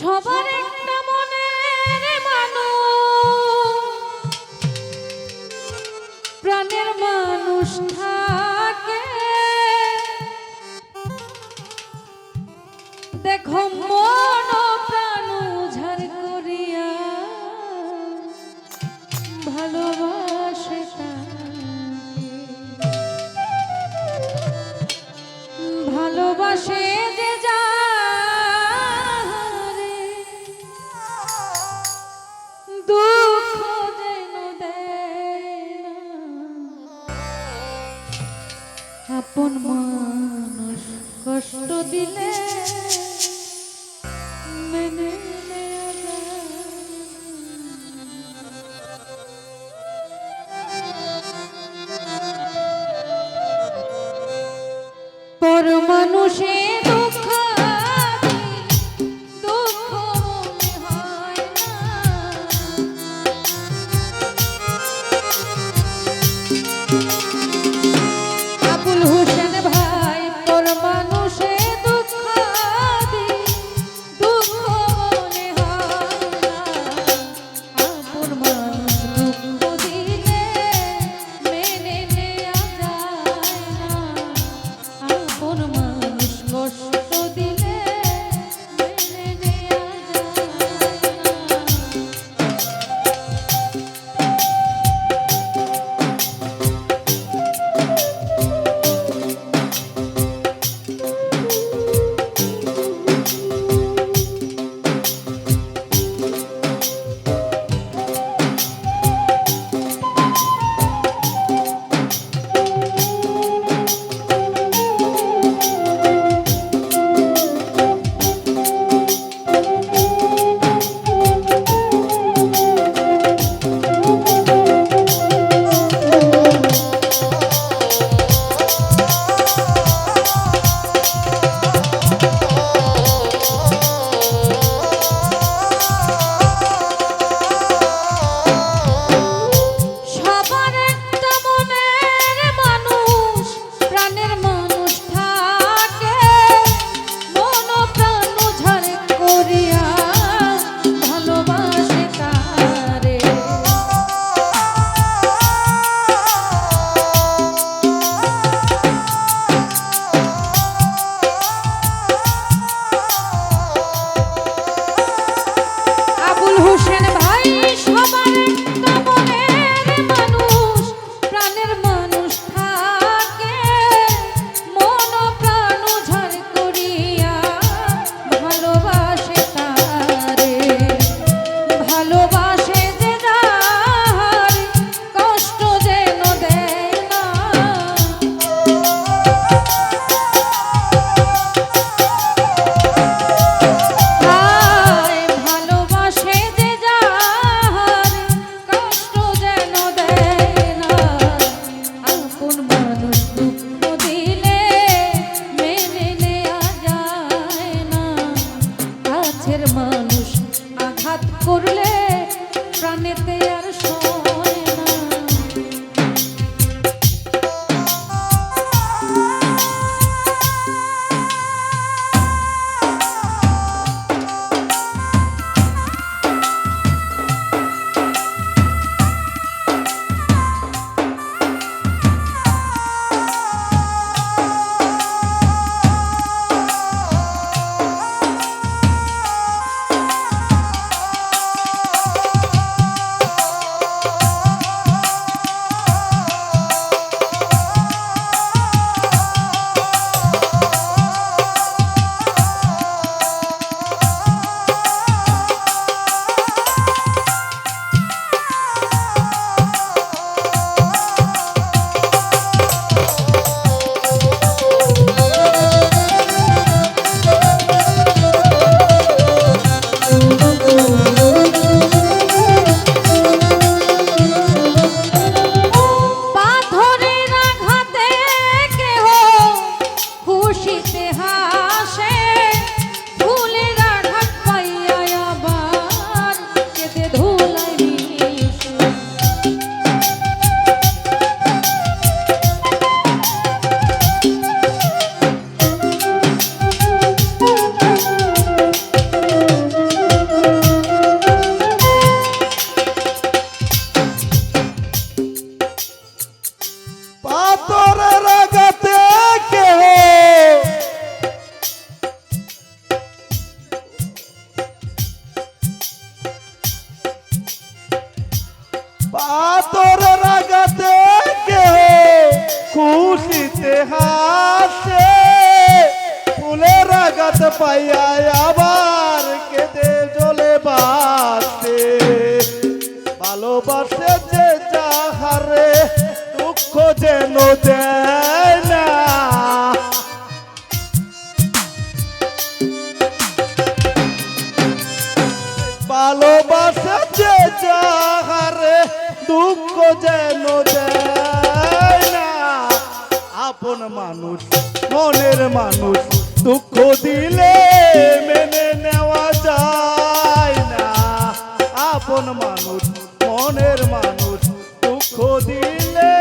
সবার একটা প্রাণের মানুষ থাকে। দেখো মন প্রাণ করিয়া ভালোবাসে ভালোবাসে মানুষ কষ্ট দিলে পাইয়া আবার কেঁদে জ্বলে বাঁচতে ভালোবাসে যে যাহারে, দুঃখ যেন দেয় না। ভালোবাসা যে যাহারে, দুঃখ যেন আপন মানুষ, মনের মানুষ দুঃখ দিলে মেনে নেওয়া যায় না। আপন মানুষ মনের মানুষ দুঃখ দিলে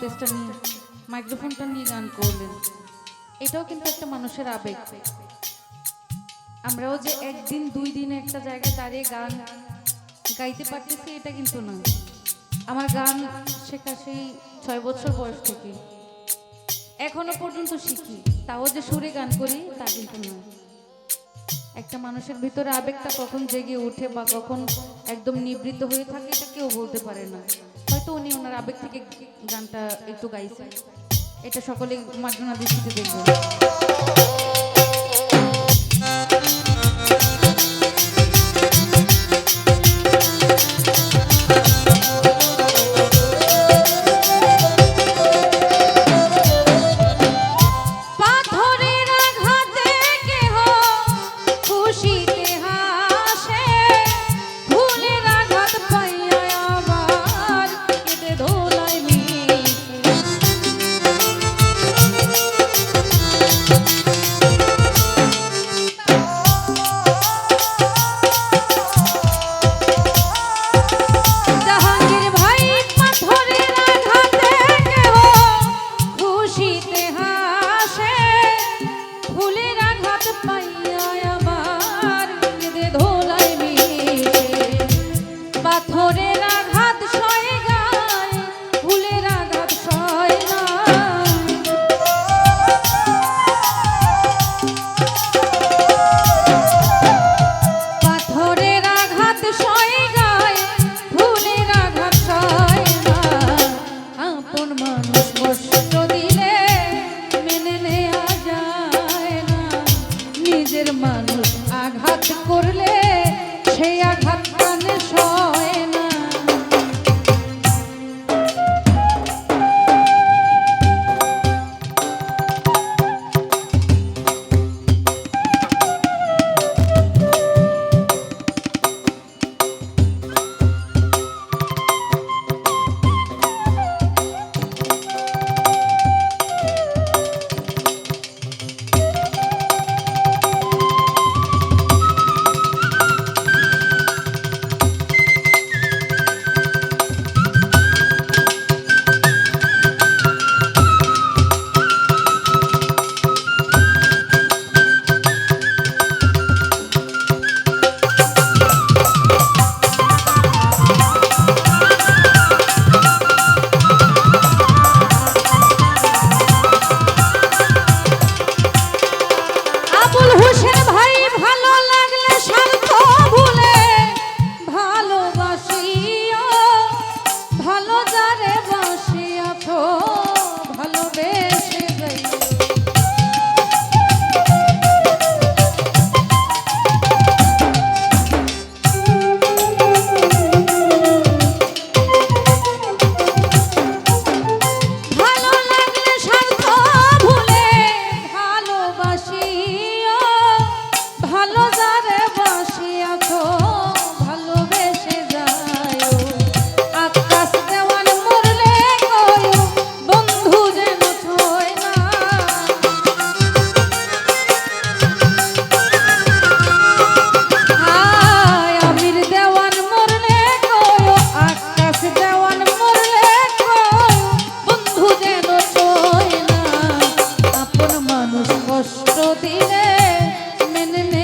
পেসটা নিয়ে, মাইক্রোফোনটা নিয়ে গান করলেন। এটাও কিন্তু একটা মানুষের আবেগ। আমরাও যে একদিন, দুই দিন একটা জায়গায় দাঁড়িয়ে গান গাইতে পারতেছি, এটা কিন্তু না আমার গান শেখা সেই ছয় বছর বয়স থেকে। এখনও পর্যন্ত শিখি, তাও যে সুরে গান করি, তা কিন্তু নয়। একটা মানুষের ভিতরে আবেগটা কখন জেগে ওঠে বা কখন একদম নিবৃত্ত হয়ে থাকে, এটা কেউ বলতে পারে না। হয়তো উনি ওনার আবেগ থেকে গানটা একটু গাইছেন। এটা সকলে মার্জনা দৃষ্টিতে দেখবেন। খুশিতে হাসে ফুলের আঘাত পাইয়া রে মেনে